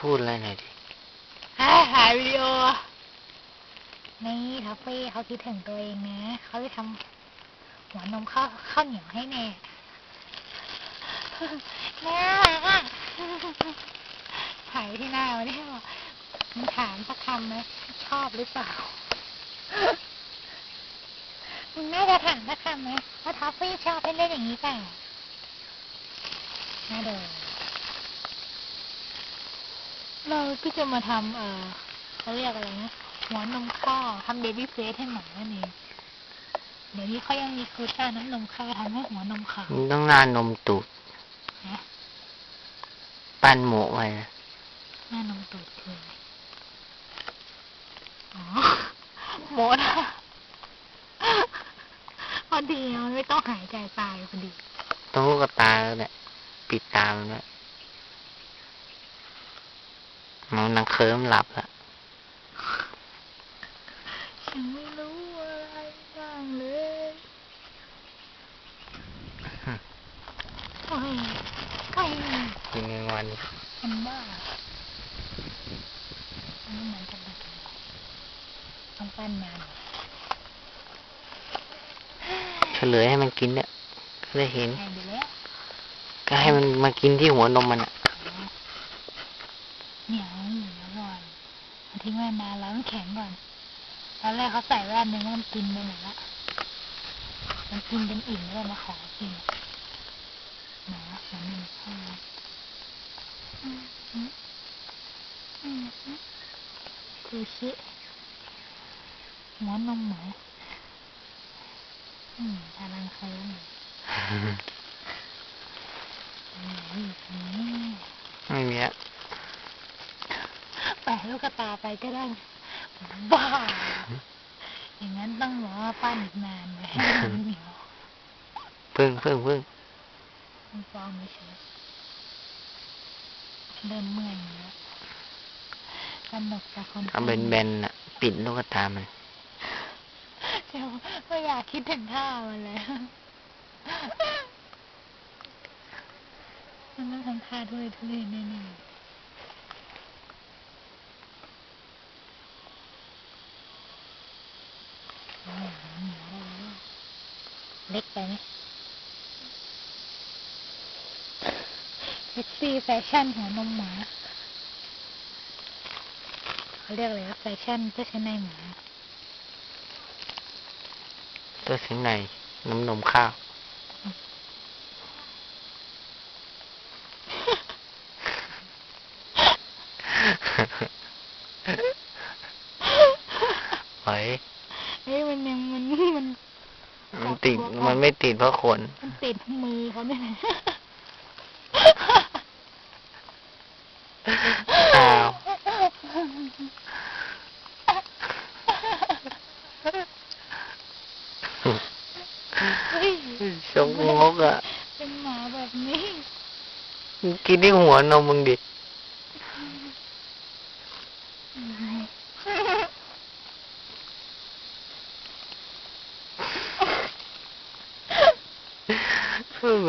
พูดอะไรหน่อยดิอ่าถ่ายวิดีโอ นี่ทัฟฟี่เขาคิดถึงตัวเองนะ เขาจะทำหัวนมข้าวข้าวเหนียวให้แน่น่ารักอะถ่ายที่หน้าวันนี้บอกมึงถามสักคำไหมชอบหรือเปล่ามึงน่าจะถามสักคำไหมว่าทัฟฟี่ชอบให้เล่นอย่างนี้เปล่าน่าเดิน เราก็จะมาทำเออเขาเรียกอะไรนะหัวนมข้าวทำเบบี้เฟสให้หมานั่นเองเดี๋ยวนี้เขายังมีคูต้าน้ำนมข้าวทำให้หัวนมขาวมึงต้องหน้านมตูดนะปั้นหมูไว้นะหน้านมตูดคืออะไรอ๋อโมดอะพอดีมันไม่ต้องหายใจตายพอดี ต้องลูกตาแล้วเนี่ยปิดตามันไว้ มันนังเคิมหลับละฉันไม่รู้อะไรบ้างเลยโอ้ยไก่กินกลางวันมันบ้าอันนี้เหมือนจะมากินต้องปั้นนานเฉลยให้มันกินเนี่ยก็ได้เห็นแพงไปแล้วก็ให้มันมากินที่หัวนมมันอะ เหนียวเหนียวอร่อยเอา ทิ้งไว้นานแล้วมันแข็งก่อนตอนแรกเขาใส่แว่นนึงว่ามันกินไปหมดละมันกินเป็นอิ่มแล้วมาขอกินหมาหมาหนึ่งข้าวอืมอืมอืมอืมคูชิหัวนมหมาอืมทารังเคยมอืมไม่มีอะแปะ ลูกกระตาไปก็ได้บ้า อย่างนั้นต้องรอปั้นอีกนานเลยให้มันเหนียวพึ่งพึ่งพึ่งมันฟอมไม่ใช่เริ่มเมื่อยแล้วสนุกกับคนเอาเป็นแบนๆอะ ปิดลูกตามันเดี๋ยวไม่อยากคิดถึงท่ามันเลยมันต้องทำท่าด้วยทุเรศแน่ๆอืม เหนียวได้แล้วเล็กไปไหมเซ็กซี่แฟชั่นหัวนมหมาเขาเรียกอะไรนะแฟชั่นเพื่อใช้ในหมาตัวสิงในน้ำนมข้าวเฮ้ย เฮ้ยมันยังมันมันมันติด มันไม่ติดเพราะขน มันติดมือเขาเนี่ยนะอ้าวเฮ้ยชงงกอะ เป็นหมาแบบนี้มึงกินที่หัวนมมึงดิ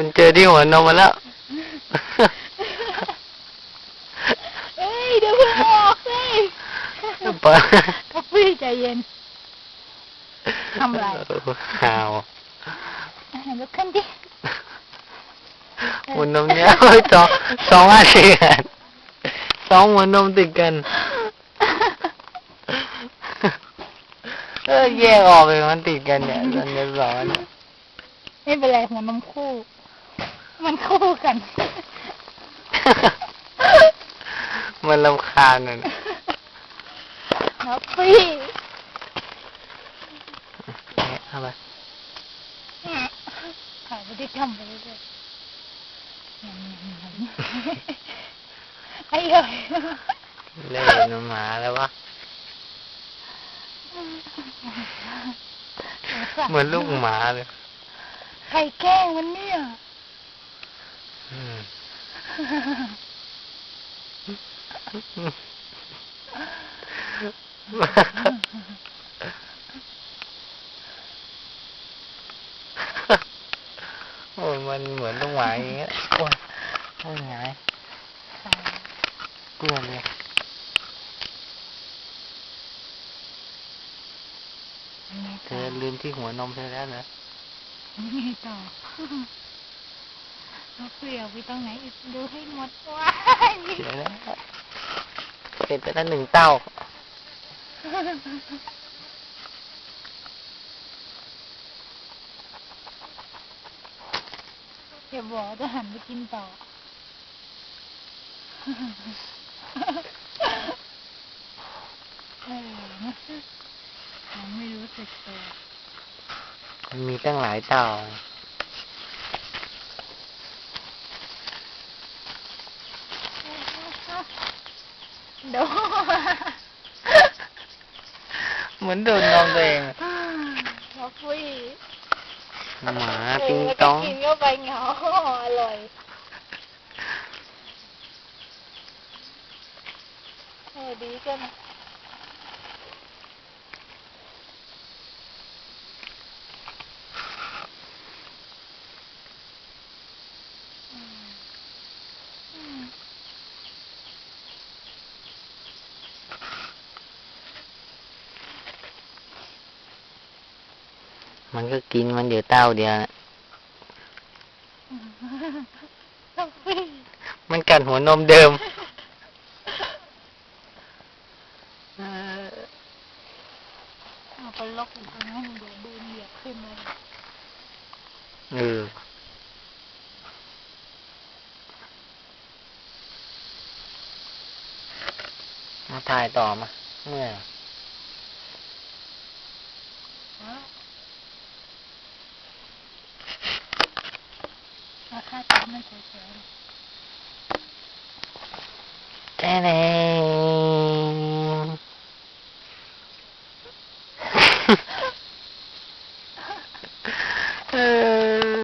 มันเจอที่หัวนมมาแล้วเฮ้ยเดี๋ยวเพิ่งออกสิปะท็อฟฟี่ใจเย็นทำอะไรข่าวอะลุกขึ้นดิหัวนมเนี้ยเฮ้ยสองสองอันติดกันสองหัวนมติดกัน เออแยกออกเลยมันติดกันเนี่ยตอนนี้สองอันเนี่ยไม่เป็นไรหัวนมคู่ มันคู่กัน มันลำคาญน่ะนะท็อฟฟี่เอาไปถ่ายพฤติกรรมไปเรื่อยๆยังยังยังไอ้เอ้ยเล่นหมาแล้ววะ เหมือนลูกหมาเลย ใครแกล้งมันเนี่ยอืม โอ้ยมันเหมือนลูกหมาอย่างเงี้ยโอ้ยโอ้ยไงเปื้อนเลยยังไงเธต่ออลืมที่หัวนมเธอแล้วเหรอยังไงต่อ เอาเปลือกไปตรงไหนอีกดูให้หมดว้ายเสียแล้วเสร็จไปแล้วหนึ่งเต้า อย่าบอกจะหันไปกินต่อ เออนะยังไม่รู้สึกตัวมันมีตั้งหลายเต้า โดเหมือนดูดนมตัวเองอะมาฟุยหมาติงตองเแล้วก็กินเข้าไปเหงาอร่อยเออดีกันนะอืมอืม มันก็กินมันเดี๋ยวเต้าเดียวนะมาฟุยมันกัดหัวนมเดิม เอาไปล็อกอยู่ตรงนั้นเดี๋ยวเดินเหยียบขึ้นมาเลยเออมาถ่ายต่อมา เมื่อย เอา ค่าจ้ามันสวยๆเล